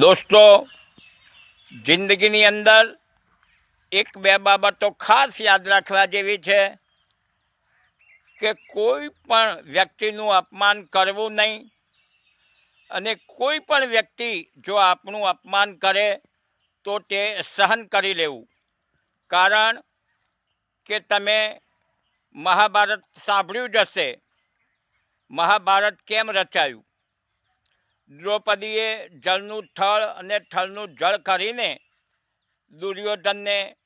દોસ્તો, જિંદગીની અંદર એક બે બાબતો ખાસ યાદ રાખવા જેવી છે કે કોઈ પણ વ્યક્તિનું અપમાન કરવું નહીં અને કોઈ પણ વ્યક્તિ જો આપણું અપમાન કરે તો તે સહન કરી લેવું. કારણ કે તમે મહાભારત સાંભળ્યું જ હશે. મહાભારત કેમ રચાયું? દ્રૌપદીએ જળનું થળ અને થળનું જળ કરીને દુર્યોધનને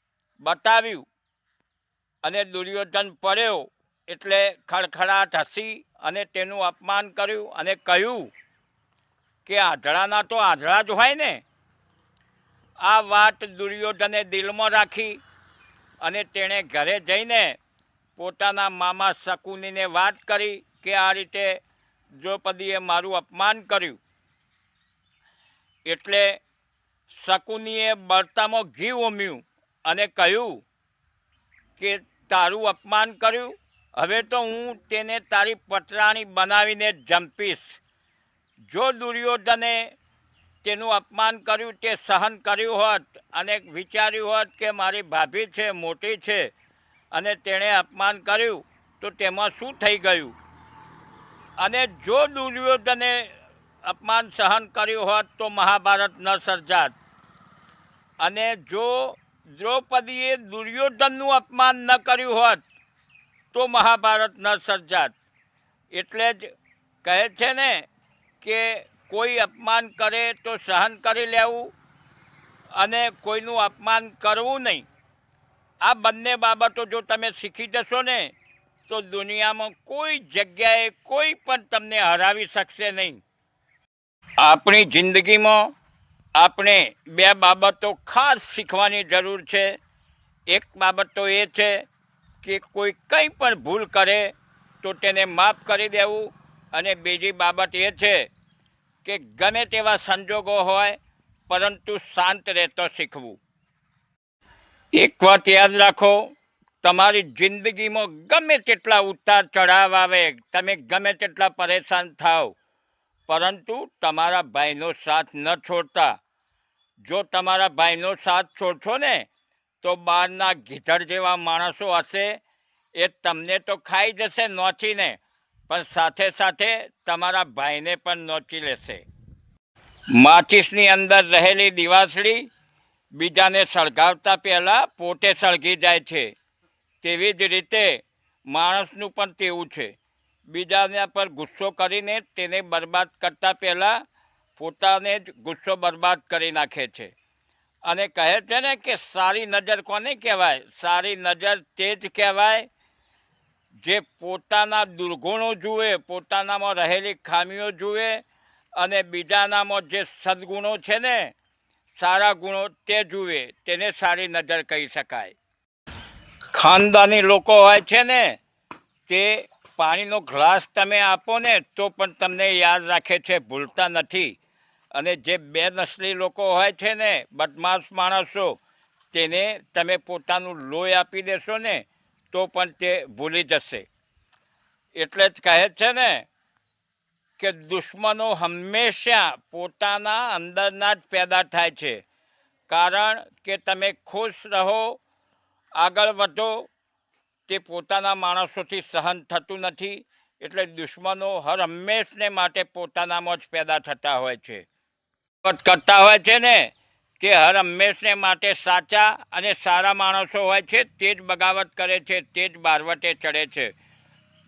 બતાવ્યું અને દુર્યોધન પડ્યો એટલે ખડખડાટ હસી અને તેનું અપમાન કર્યું અને કહ્યું કે આધળાના તો આધળા જ હોય ને. આ વાત દુર્યોધને દિલમાં રાખી અને તેણે ઘરે જઈને પોતાના મામા શકુનીને વાત કરી કે આ રીતે દ્રૌપદીએ મારું અપમાન કર્યું. એટલે શકુનીએ બળતામાં ઘી ઉમ્યું અને કહ્યું કે તારું અપમાન કર્યું. હવે તો હું તેને તારી પટરાણી બનાવીને જંપીશ. જો દુર્યોધને તેનું અપમાન કર્યું, તે સહન કર્યું હોત અને વિચાર્યું હોત કે મારી ભાભી છે, મોટી છે અને તેણે અપમાન કર્યું, તો તેમાં શું થઈ ગયું? અને જો દુર્યોધને અપમાન સહન કર્યું હોત તો મહાભારત ન સર્જાત. અને જો દ્રૌપદીએ દુર્યોધનનું અપમાન ન કર્યું હોત તો મહાભારત ન સર્જાત. એટલે જ કહે છે ને કે કોઈ અપમાન કરે તો સહન કરી લેવું અને કોઈનું અપમાન કરવું નહીં. આ બંને બાબતો જો તમે શીખી જશો ને તો દુનિયામાં કોઈ જગ્યાએ કોઈ પણ તમને હરાવી શકશે નહીં. આપણી જિંદગીમાં આપણે બે બાબતો ખાસ શીખવાની જરૂર છે. એક બાબત તો એ છે કે કોઈ કંઈ પણ ભૂલ કરે તો તેને માફ કરી દેવું. અને બીજી બાબત એ છે કે ગમે તેવા સંજોગો હોય પરંતુ શાંત રહેતો શીખવું. એક વાત યાદ રાખો, તમારી જિંદગીમાં ગમે તેટલા ઉતાર ચઢાવ આવે, તમે ગમે તેટલા પરેશાન થાવ પરંતુ તમારા ભાઈનો સાથ ન છોડતા. જો તમારા ભાઈનો સાથ છોડશો ને, તો બહારના ગીધડ જેવા માણસો હશે, એ તમને તો ખાઈ જશે નોચીને, પણ સાથે સાથે તમારા ભાઈને પણ નોચી લેશે. માચિસની અંદર રહેલી દિવાસળી બીજાને સળગાવતા પહેલાં પોતે સળગી જાય છે. તેવી જ રીતે માણસનું પણ તેવું છે. બીજાના પર ગુસ્સો કરીને તેને બરબાદ કરતાં પહેલાં પોતાને જ ગુસ્સો બરબાદ કરી નાખે છે. અને કહે છે ને કે સારી નજર કોને કહેવાય? સારી નજર તે જ કહેવાય જે પોતાના દુર્ગુણો જુએ, પોતાનામાં રહેલી ખામીઓ જુએ અને બીજાનામાં જે સદગુણો છે ને, સારા ગુણો તે જુએ, તેને સારી નજર કહી શકાય. ખાનદાની લોકો હોય છે ને, તે પાણીનો ગ્લાસ તમે આપો ને, તો પણ તમને યાદ રાખે છે, ભૂલતા નથી. અને જે બે નસલી લોકો હોય છે ને, બદમાશ માણસો, તેને તમે પોતાનું લોહી આપી દેશો ને, તો પણ તે ભૂલી જશે. એટલે જ કહે છે ને કે દુશ્મનો હંમેશા પોતાના અંદરના જ પેદા થાય છે. કારણ કે તમે ખુશ રહો, આગળ વધો તે પોતાના માણસોથી સહન થતું નથી એટલે દુશ્મનો હર હંમેશને માટે પોતાનામાં જ પેદા થતા હોય છે. કરતા હોય છે ને, તે હર હંમેશને માટે સાચા અને સારા માણસો હોય છે, તે જ બગાવત કરે છે, તે જ બારવટે ચડે છે.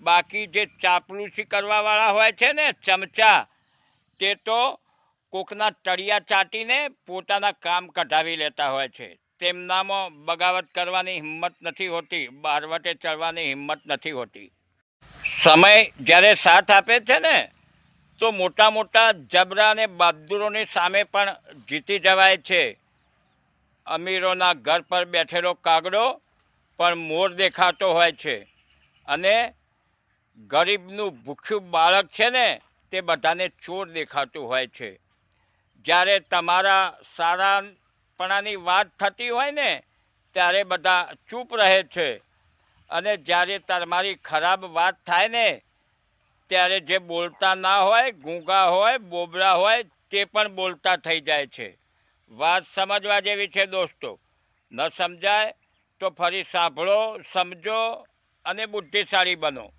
બાકી જે ચાપલુસી કરવાવાળા હોય છે ને, ચમચા, તે તો કોકના તળિયા ચાટીને પોતાના કામ કઢાવી લેતા હોય છે. તેમનામાં બગાવત કરવાની હિંમત નથી હોતી, બારવટે ચડવાની હિંમત નથી હોતી. સમય જ્યારે સાથ આપે છે ને, તો મોટા મોટા જબરા અને બહાદુરોની સામે પણ જીતી જવાય છે. અમીરોના ઘર પર બેઠેલો કાગડો પણ મોર દેખાતો હોય છે. અને ગરીબનું ભૂખ્યું બાળક છે ને, તે બધાને ચોર દેખાતું હોય છે. જ્યારે તમારા સારાપણાની વાત થતી હોય ને, ત્યારે બધા ચૂપ રહે છે. અને જ્યારે તમારી ખરાબ વાત થાય ને, ત્યારે જે બોલતા ના હોય, ગૂંગા હોય, બોબરા હોય, તે પણ બોલતા થઈ જાય છે. વાત સમજવા જેવી છે દોસ્તો. ન સમજાય તો ફરી સાંભળો, સમજો અને બુદ્ધિશાળી બનો.